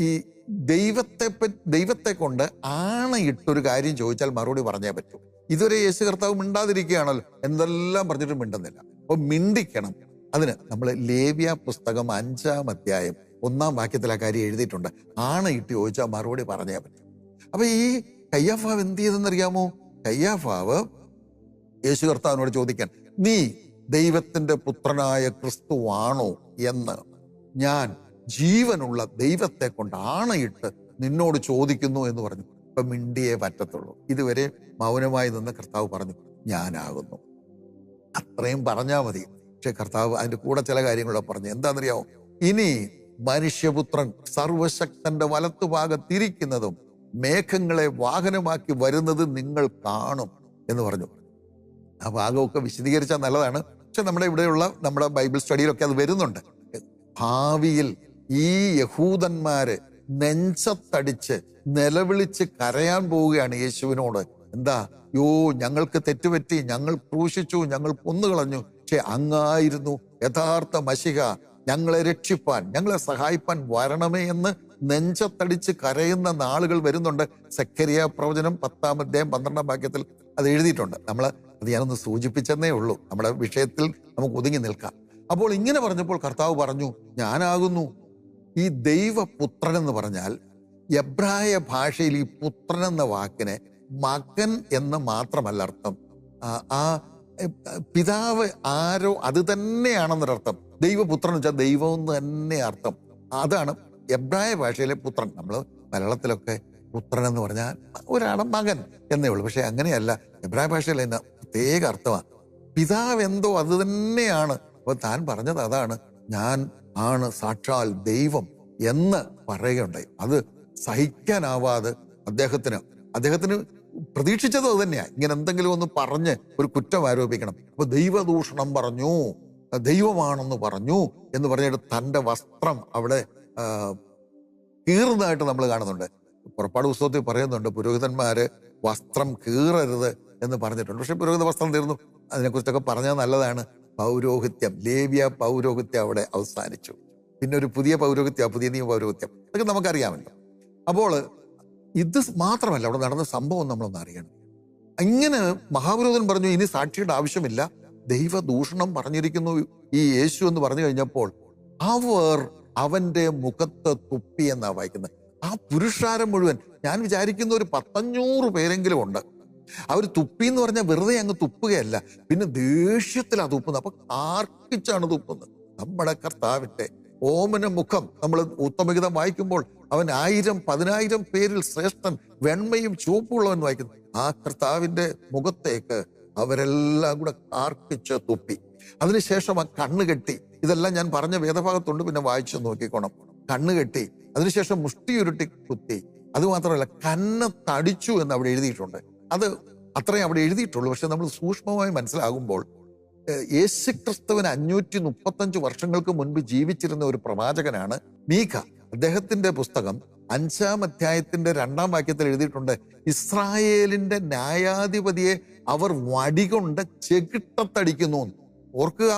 ഈ ദൈവത്തെ ദൈവത്തെ കൊണ്ട് ആണയിട്ടൊരു കാര്യം ചോദിച്ചാൽ മറുപടി പറഞ്ഞേ പറ്റൂ. ഇതുവരെ യേശു കർത്താവ് മിണ്ടാതിരിക്കുകയാണല്ലോ എന്തെല്ലാം പറഞ്ഞിട്ട് മിണ്ടുന്നില്ല. അപ്പൊ മിണ്ടിക്കണം. അതിന് നമ്മൾ ലേവ്യ പുസ്തകം അഞ്ചാം അധ്യായം ഒന്നാം വാക്യത്തിൽ ആ കാര്യം എഴുതിയിട്ടുണ്ട്. ആണയിട്ട് ചോദിച്ചാൽ മറുപടി പറഞ്ഞേ പറ്റും. അപ്പൊ ഈ കയ്യാഫാവ് എന്ത് ചെയ്തെന്നറിയാമോ? കയ്യാഫാവ് യേശു കർത്താവിനോട് ചോദിക്കാൻ നീ ദൈവത്തിന്റെ പുത്രനായ ക്രിസ്തുവാണോ എന്ന് ഞാൻ ജീവനുള്ള ദൈവത്തെ കൊണ്ട് ആണയിട്ട് നിന്നോട് ചോദിക്കുന്നു എന്ന് പറഞ്ഞു. ഇപ്പൊ മിണ്ടിയെ പറ്റത്തുള്ളൂ. ഇതുവരെ മൗനമായി നിന്ന് കർത്താവ് പറഞ്ഞു ഞാനാകുന്നു. അത്രയും പറഞ്ഞാൽ മതി. പക്ഷെ കർത്താവ് അതിന്റെ കൂടെ ചില കാര്യങ്ങളൊക്കെ പറഞ്ഞു. എന്താണെന്നറിയാമോ ഇനി മനുഷ്യപുത്രൻ സർവശക്തന്റെ വലത്തുഭാഗത്തിരിക്കുന്നതും മേഘങ്ങളെ വാഹനമാക്കി വരുന്നത് നിങ്ങൾ കാണും എന്ന് പറഞ്ഞു. ആ ഭാഗമൊക്കെ വിശദീകരിച്ചാൽ നല്ലതാണ്. പക്ഷെ നമ്മുടെ ഇവിടെയുള്ള നമ്മുടെ ബൈബിൾ സ്റ്റഡിയിലൊക്കെ അത് വരുന്നുണ്ട്. ഭാവിയിൽ ഈ യഹൂദന്മാര് നെഞ്ചത്തടിച്ച് നിലവിളിച്ച് കരയാൻ പോവുകയാണ് യേശുവിനോട്. എന്താ? യോ ഞങ്ങൾക്ക് തെറ്റുപറ്റി ഞങ്ങൾ ക്രൂശിച്ചു ഞങ്ങൾ കൊന്നുകളഞ്ഞു. പക്ഷെ അങ്ങായിരുന്നു യഥാർത്ഥ മഷിക ഞങ്ങളെ രക്ഷിപ്പാൻ ഞങ്ങളെ സഹായിപ്പാൻ വരണമേ എന്ന് നെഞ്ചത്തടിച്ച് കരയുന്ന നാളുകൾ വരുന്നുണ്ട്. സക്കരിയ പ്രവചനം പത്താം അധ്യായം പന്ത്രണ്ടാം വാക്യത്തിൽ അത് എഴുതിയിട്ടുണ്ട്. നമ്മൾ അത് ഞാനൊന്ന് സൂചിപ്പിച്ചെന്നേ ഉള്ളൂ. നമ്മുടെ വിഷയത്തിൽ നമുക്ക് ഒതുങ്ങി നിൽക്കാം. അപ്പോൾ ഇങ്ങനെ പറഞ്ഞപ്പോൾ കർത്താവ് പറഞ്ഞു ഞാനാകുന്നു. ഈ ദൈവപുത്രൻ എന്ന് പറഞ്ഞാൽ എബ്രായ ഭാഷയിൽ ഈ പുത്രൻ എന്ന വാക്കിനെ മകൻ എന്ന് മാത്രമല്ല അർത്ഥം. ആ, പിതാവ് ആരോ അത് തന്നെയാണെന്നൊരർത്ഥം. ദൈവപുത്രൻ എന്ന് വെച്ചാൽ ദൈവം തന്നെ അർത്ഥം. അതാണ് എബ്രായ ഭാഷയിലെ പുത്രൻ. നമ്മൾ മലയാളത്തിലൊക്കെ പുത്രൻ എന്ന് പറഞ്ഞാൽ ഒരാളെ മകൻ എന്നേ ഉള്ളൂ. പക്ഷെ അങ്ങനെയല്ല. എബ്രായ ഭാഷയിൽ തന്നെ പ്രത്യേക അർത്ഥമാണ് പിതാവ് എന്തോ അത് തന്നെയാണ്. അപ്പൊ താൻ പറഞ്ഞത് അതാണ്. ഞാൻ ആണ് സാക്ഷാൽ ദൈവം എന്ന് പറയുകയുണ്ടായി. അത് സഹിക്കാനാവാതെ അദ്ദേഹത്തിന് അദ്ദേഹത്തിന് പ്രതീക്ഷിച്ചത് അത് തന്നെയാ. ഇങ്ങനെ എന്തെങ്കിലും ഒന്ന് പറഞ്ഞ് ഒരു കുറ്റം ആരോപിക്കണം. അപ്പൊ ദൈവദൂഷണം പറഞ്ഞു ദൈവമാണെന്ന് പറഞ്ഞു എന്ന് പറഞ്ഞിട്ട് തന്റെ വസ്ത്രം അവിടെ കീറുന്നതായിട്ട് നമ്മൾ കാണുന്നുണ്ട്. പുറപ്പാട് പുസ്തകത്തിൽ പറയുന്നുണ്ട് പുരോഹിതന്മാര് വസ്ത്രം കീറരുത് എന്ന് പറഞ്ഞിട്ടുണ്ട്. പക്ഷെ പുരോഹിത വസ്ത്രം തീർന്നു. അതിനെക്കുറിച്ചൊക്കെ പറഞ്ഞാൽ നല്ലതാണ്. പൗരോഹിത്യം. ലേവ്യ പൗരോഹിത്യം അവിടെ അവസാനിച്ചു. പിന്നെ ഒരു പുതിയ പൗരോഹിത്യം പുതിയ നിയമ പൗരോഹിത്യം. അതൊക്കെ നമുക്കറിയാമല്ലോ. അപ്പോൾ ഇത് മാത്രമല്ല അവിടെ നടന്ന സംഭവം നമ്മളൊന്ന് അറിയണം. ഇങ്ങനെ മഹാപുരോഹിതൻ പറഞ്ഞു ഇനി സാക്ഷിയുടെ ആവശ്യമില്ല. ദൈവദൂഷണം പറഞ്ഞിരിക്കുന്നു ഈ യേശു എന്ന് പറഞ്ഞു കഴിഞ്ഞപ്പോൾ അവർ അവന്റെ മുഖത്ത് തുപ്പി എന്നാ വായിക്കുന്നത്. ആ പുരുഷാരം മുഴുവൻ ഞാൻ വിചാരിക്കുന്ന ഒരു പത്തഞ്ഞൂറ് പേരെങ്കിലും ഉണ്ട്. അവർ തുപ്പി എന്ന് പറഞ്ഞാൽ വെറുതെ അങ്ങ് തുപ്പുകയല്ല. പിന്നെ ദേഷ്യത്തിലാണ് തുപ്പുന്നത്. അപ്പൊ ആർക്കിച്ചാണ് തുപ്പുന്നത്? നമ്മുടെ കർത്താവിന്റെ ഓമന മുഖം. നമ്മൾ ഉത്തമഗീതം വായിക്കുമ്പോൾ അവൻ ആയിരം പതിനായിരം പേരിൽ ശ്രേഷ്ഠൻ വെണ്മയും ചുവപ്പുള്ളവൻ വായിക്കുന്നു. ആ കർത്താവിന്റെ മുഖത്തേക്ക് അവരെല്ലാം കൂടെ ആർക്കിച്ച് തുപ്പി. അതിനുശേഷം ആ കണ്ണ് കെട്ടി. ഇതെല്ലാം ഞാൻ പറഞ്ഞ വേദഭാഗത്തുണ്ട് പിന്നെ വായിച്ചു നോക്കിക്കോണം. കണ്ണ് കെട്ടി. അതിനുശേഷം മുഷ്ടിയുരുട്ടി കുത്തി. അതുമാത്രമല്ല കണ്ണ് തടിച്ചു എന്ന് അവിടെ എഴുതിയിട്ടുണ്ട്. അത് അത്രയും അവിടെ എഴുതിയിട്ടുള്ളൂ. പക്ഷെ നമ്മൾ സൂക്ഷ്മമായി മനസ്സിലാകുമ്പോൾ യേശു ക്രിസ്തുവിന് അഞ്ഞൂറ്റി മുപ്പത്തഞ്ച് വർഷങ്ങൾക്ക് മുൻപ് ജീവിച്ചിരുന്ന ഒരു പ്രവാചകനാണ് മീഖ. അദ്ദേഹത്തിന്റെ പുസ്തകം അഞ്ചാം അധ്യായത്തിന്റെ രണ്ടാം വാക്യത്തിൽ എഴുതിയിട്ടുണ്ട് ഇസ്രായേലിന്റെ ന്യായാധിപതിയെ അവർ വടികൊണ്ട് ചെകിട്ടത്തടിക്കുന്നു. ഓർക്കുക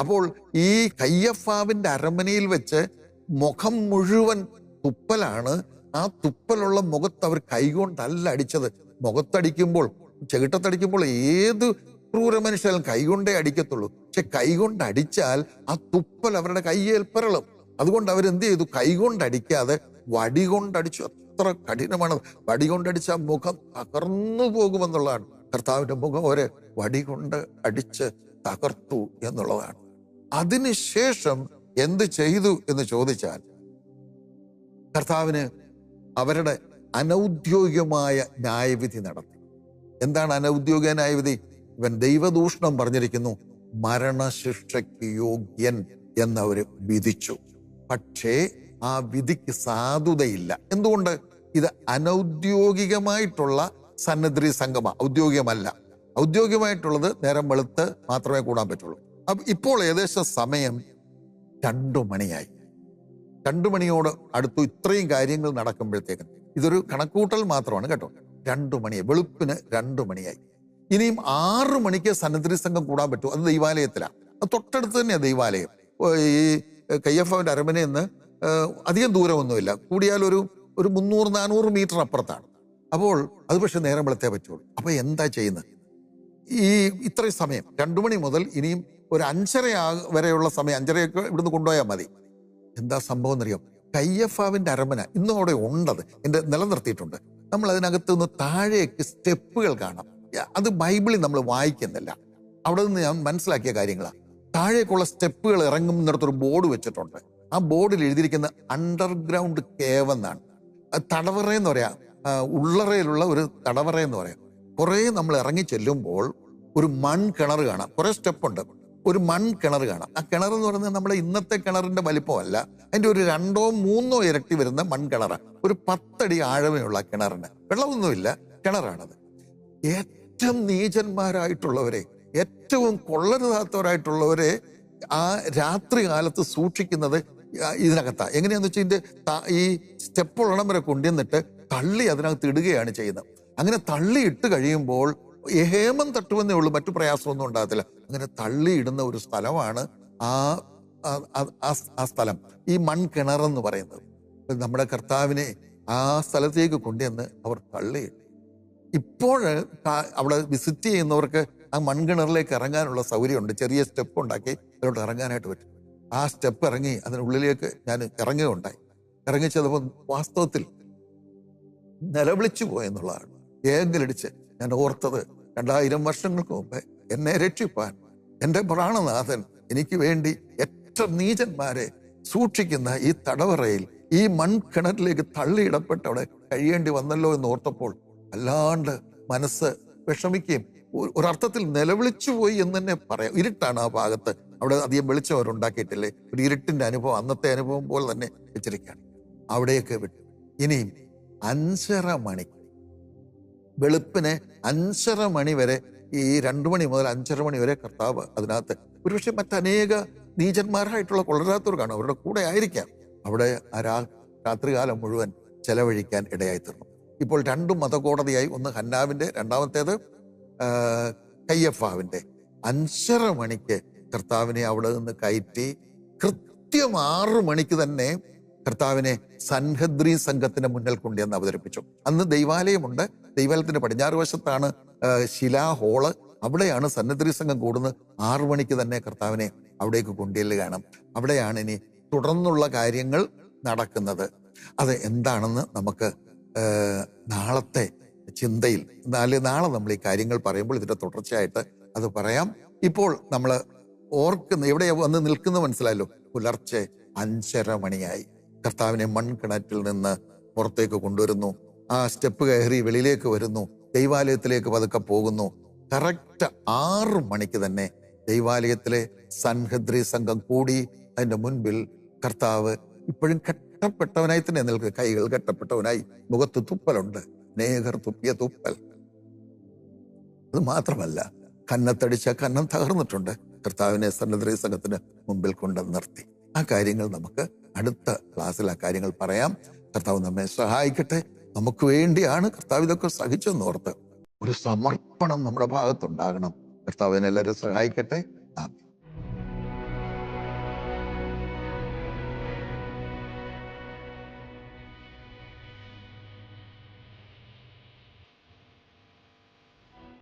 അപ്പോൾ ഈ കയ്യഫാവിന്റെ അരമനയിൽ വെച്ച് മുഖം മുഴുവൻ തുപ്പലാണ്. ആ തുപ്പലുള്ള മുഖത്ത് അവർ കൈകൊണ്ടല്ല അടിച്ചത്. മുഖത്തടിക്കുമ്പോൾ ചെകിട്ടത്തടിക്കുമ്പോൾ ഏത് ക്രൂര മനുഷ്യരും കൈകൊണ്ടേ അടിക്കത്തുള്ളൂ. പക്ഷെ കൈകൊണ്ട് അടിച്ചാൽ ആ തുപ്പൽ അവരുടെ കയ്യേൽ പിറളും. അതുകൊണ്ട് അവരെന്ത് ചെയ്തു? കൈകൊണ്ടടിക്കാതെ വടി കൊണ്ടടിച്ചു അത്ര കഠിനമാണ്. വടി കൊണ്ടടിച്ച മുഖം തകർന്നു പോകുമെന്നുള്ളതാണ്. കർത്താവിന്റെ മുഖം ഒരു വടി കൊണ്ട് അടിച്ച് തകർത്തു എന്നുള്ളതാണ്. അതിനുശേഷം എന്ത് ചെയ്തു എന്ന് ചോദിച്ചാൽ കർത്താവിന് അവരുടെ അനൗദ്യോഗികമായ ന്യായവിധി നടത്തി. എന്താണ് അനൗദ്യോഗിക ന്യായവിധി? ഇവൻ ദൈവദൂഷണം പറഞ്ഞിരിക്കുന്നു മരണശിക്ഷയ്ക്ക് യോഗ്യൻ എന്നവർ വിധിച്ചു. പക്ഷേ ആ വിധിക്ക് സാധുതയില്ല. എന്തുകൊണ്ട്? ഇത് അനൗദ്യോഗികമായിട്ടുള്ള സന്നദ്ധി സംഗമ ഔദ്യോഗികമല്ല. ഔദ്യോഗികമായിട്ടുള്ളത് നേരം വെളുത്ത് മാത്രമേ കൂടാൻ പറ്റുള്ളൂ. അപ്പൊ ഇപ്പോൾ ഏകദേശം സമയം രണ്ടു മണിയായി. രണ്ടു മണിയോട് അടുത്തു ഇത്രയും കാര്യങ്ങൾ നടക്കുമ്പോഴത്തേക്കും ഇതൊരു കണക്കൂട്ടൽ മാത്രമാണ് കേട്ടോ. രണ്ടു മണിയായി. വെളുപ്പിന് രണ്ടു മണിയായി. ഇനിയും ആറു മണിക്ക് സന്നദ്ധി സംഘം കൂടാൻ പറ്റൂ. അത് ദൈവാലയത്തിലാണ് അത് തൊട്ടടുത്ത് തന്നെയാണ് ദൈവാലയം. ഈ കയ്യഫാവിന്റെ അരമനയിൽ നിന്ന് അധികം ദൂരമൊന്നുമില്ല. കൂടിയാൽ ഒരു ഒരു മുന്നൂറ് നാനൂറ് മീറ്റർ അപ്പുറത്താണ്. അപ്പോൾ അത് പക്ഷെ നേരം വെളുത്തേ പറ്റുള്ളൂ. അപ്പൊ എന്താ ചെയ്യുന്നത്? ഈ ഇത്രയും സമയം രണ്ടു മണി മുതൽ ഇനിയും ഒരു അഞ്ചര വരെയുള്ള സമയം അഞ്ചരയൊക്കെ ഇവിടുന്ന് കൊണ്ടുപോയാൽ മതി. എന്താ സംഭവം എന്നറിയാം? കയ്യഫാവിന്റെ അരമന ഇന്നും അവിടെ ഉണ്ടത് എന്റെ നിലനിർത്തിയിട്ടുണ്ട്. നമ്മൾ അതിനകത്ത് നിന്ന് താഴേക്ക് സ്റ്റെപ്പുകൾ കാണാം അത് ബൈബിളിൽ നമ്മൾ വായിക്കുന്നില്ല. അവിടെ നിന്ന് ഞാൻ മനസ്സിലാക്കിയ കാര്യങ്ങളാണ് താഴേക്കുള്ള സ്റ്റെപ്പുകൾ ഇറങ്ങുന്നിടത്തൊരു ബോർഡ് വെച്ചിട്ടുണ്ട്. ആ ബോർഡിൽ എഴുതിയിരിക്കുന്ന അണ്ടർഗ്രൗണ്ട് കേവ് എന്നാണ്. തടവറ എന്ന് പറയാം ഉള്ളറയിലുള്ള ഒരു തടവറ എന്ന് പറയാം. കുറേ നമ്മൾ ഇറങ്ങി ചെല്ലുമ്പോൾ ഒരു മൺ കിണർ കാണാം. കുറേ സ്റ്റെപ്പ് ഉണ്ട് ഒരു മൺ കിണർ കാണാം. ആ കിണർ എന്ന് പറയുന്നത് നമ്മുടെ ഇന്നത്തെ കിണറിന്റെ വലിപ്പമല്ല. അതിന്റെ ഒരു രണ്ടോ മൂന്നോ ഇരട്ടി വരുന്ന മൺ മൺകിണറാണ് ഒരു പത്തടി ആഴമേയുള്ള കിണറിന്. വെള്ളമൊന്നുമില്ല കിണറാണത്. ഏറ്റവും നീചന്മാരായിട്ടുള്ളവരെ ഏറ്റവും കൊള്ളരുതാത്തവരായിട്ടുള്ളവരെ ആ രാത്രി കാലത്ത് സൂക്ഷിക്കുന്നത് ഇതിനകത്താണ് ഇതിനകത്താ. എങ്ങനെയാന്ന് വെച്ചാൽ ഇതിന്റെ ഈ ഈ സ്റ്റെപ്പുള്ളം വരെ കൊണ്ടുവന്നിട്ട് തള്ളി അതിനകത്ത് ഇടുകയാണ് ചെയ്യുന്നത്. അങ്ങനെ തള്ളി ഇട്ട് കഴിയുമ്പോൾ ഹേമം തട്ടുമെന്നേ ഉള്ളൂ. മറ്റു പ്രയാസമൊന്നും ഉണ്ടാകത്തില്ല. അങ്ങനെ തള്ളിയിടുന്ന ഒരു സ്ഥലമാണ് ആ ആ- സ്ഥലം. ഈ മൺകിണർ എന്ന് പറയുന്നത് നമ്മുടെ കർത്താവിനെ ആ സ്ഥലത്തേക്ക് കൊണ്ടുവന്ന് അവർ തള്ളിയിട്ടു. ഇപ്പോൾ അവിടെ വിസിറ്റ് ചെയ്യുന്നവർക്ക് ആ മൺകിണറിലേക്ക് ഇറങ്ങാനുള്ള സൗകര്യമുണ്ട്. ചെറിയ സ്റ്റെപ്പ് ഉണ്ടാക്കി അതിലോട്ട് ഇറങ്ങാനായിട്ട് പറ്റും. ആ സ്റ്റെപ്പ് ഇറങ്ങി അതിനുള്ളിലേക്ക് ഞാൻ ഇറങ്ങുകയുണ്ടായി. ഇറങ്ങിച്ചതപ്പോൾ വാസ്തവത്തിൽ നിലവിളിച്ചു പോയെന്നുള്ളതാണ്. ഏങ്കലടിച്ച് ഞാൻ ഓർത്തത് രണ്ടായിരം വർഷങ്ങൾക്ക് മുമ്പ് എന്നെ രക്ഷിപ്പാൻ എന്റെ പ്രാണനാഥൻ എനിക്ക് വേണ്ടി എത്ര നീചന്മാരെ സൂക്ഷിക്കുന്ന ഈ തടവറയിൽ ഈ മൺകിണറിലേക്ക് തള്ളിയിടപ്പെട്ട് അവിടെ കഴിയേണ്ടി വന്നല്ലോ എന്ന് ഓർത്തപ്പോൾ അല്ലാണ്ട് മനസ്സ് വിഷമിക്കുകയും ഒരർത്ഥത്തിൽ നിലവിളിച്ചു പോയി എന്ന് തന്നെ പറയാം. ഇരുട്ടാണ് ആ ഭാഗത്ത്. അവിടെ അധികം വെളിച്ചം അവരുണ്ടാക്കിയിട്ടില്ലേ ഒരു ഇരുട്ടിന്റെ അനുഭവം അന്നത്തെ അനുഭവം പോലെ തന്നെ വെച്ചിരിക്കുകയാണ്. അവിടെയൊക്കെ വിട്ടു. ഇനിയും അഞ്ചര മണി വെളുപ്പിന് അഞ്ചര മണി വരെ ഈ രണ്ടു മണി മുതൽ അഞ്ചര മണി വരെ കർത്താവ് അതിനകത്ത്. ഒരുപക്ഷെ മറ്റനേക നീചന്മാരായിട്ടുള്ള കൊള്ളരാത്തവർ കാണും അവരുടെ കൂടെ ആയിരിക്കാം. അവിടെ ആ രാ രാത്രികാലം മുഴുവൻ ചെലവഴിക്കാൻ ഇടയായിത്തീർന്നു. ഇപ്പോൾ രണ്ടും മതകോടതിയായി ഒന്ന് ഹന്നാവിന്റെ രണ്ടാമത്തേത് കയ്യഫാവിന്റെ. അഞ്ചര മണിക്ക് കർത്താവിനെ അവിടെ നിന്ന് കയറ്റി കൃത്യം ആറു മണിക്ക് തന്നെ കർത്താവിനെ സൻഹദ്രി സംഘത്തിന്റെ മുന്നിൽ കൊണ്ടുവന്ന് അവതരിപ്പിച്ചു. അന്ന് ദൈവാലയമുണ്ട് ദൈവാലയത്തിന്റെ പടിഞ്ഞാറ് വശത്താണ് ശിലാ ഹോൾ. അവിടെയാണ് സന്നദ്ധി സംഘം കൂടുന്നത്. ആറു മണിക്ക് തന്നെ കർത്താവിനെ അവിടേക്ക് കൊണ്ടുചെല്ലുകയാണ് അവിടെയാണ് ഇനി തുടർന്നുള്ള കാര്യങ്ങൾ നടക്കുന്നത്. അത് എന്താണെന്ന് നമുക്ക് നാളത്തെ ചിന്തയിൽ നാല് നാളെ നമ്മൾ ഈ കാര്യങ്ങൾ പറയുമ്പോൾ ഇതിന്റെ തുടർച്ചയായിട്ട് അത് പറയാം. ഇപ്പോൾ നമ്മൾ ഓർക്കുന്ന ഇവിടെ വന്ന് നിൽക്കുന്ന മനസ്സിലായല്ലോ? പുലർച്ചെ അഞ്ചര മണിയായി. കർത്താവിനെ മൺകിണറ്റിൽ നിന്ന് പുറത്തേക്ക് കൊണ്ടുവരുന്നു. ആ സ്റ്റെപ്പ് കയറി വെളിയിലേക്ക് വരുന്നു. ദൈവാലയത്തിലേക്ക് പതുക്കെ പോകുന്നു. കറക്റ്റ് ആറു മണിക്ക് തന്നെ ദൈവാലയത്തിലെ സൻഹദ്രി സംഘം കൂടി അതിന്റെ മുൻപിൽ കർത്താവ് ഇപ്പോഴും കെട്ടപ്പെട്ടവനായി തന്നെ നിൽക്കുക കൈകൾ കെട്ടപ്പെട്ടവനായി. മുഖത്ത് തുപ്പലുണ്ട്. നേഹർ തുപ്പിയ തുപ്പൽ. അത് മാത്രമല്ല കന്നത്തടിച്ച കന്നം തകർന്നിട്ടുണ്ട്. കർത്താവിനെ സന്നദ്ധ സംഘത്തിന് മുമ്പിൽ കൊണ്ട് നിർത്തി. ആ കാര്യങ്ങൾ നമുക്ക് അടുത്ത ക്ലാസ്സിൽ ആ കാര്യങ്ങൾ പറയാം. കർത്താവ് നമ്മെ സഹായിക്കട്ടെ. നമുക്ക് വേണ്ടിയാണ് കർത്താവ് ഇതൊക്കെ സഹിച്ചെന്ന് ഓർത്ത് ഒരു സമർപ്പണം നമ്മുടെ ഭാഗത്തുണ്ടാകണം. കർത്താവിനെല്ലാവരും സഹായിക്കട്ടെ. ആമേൻ.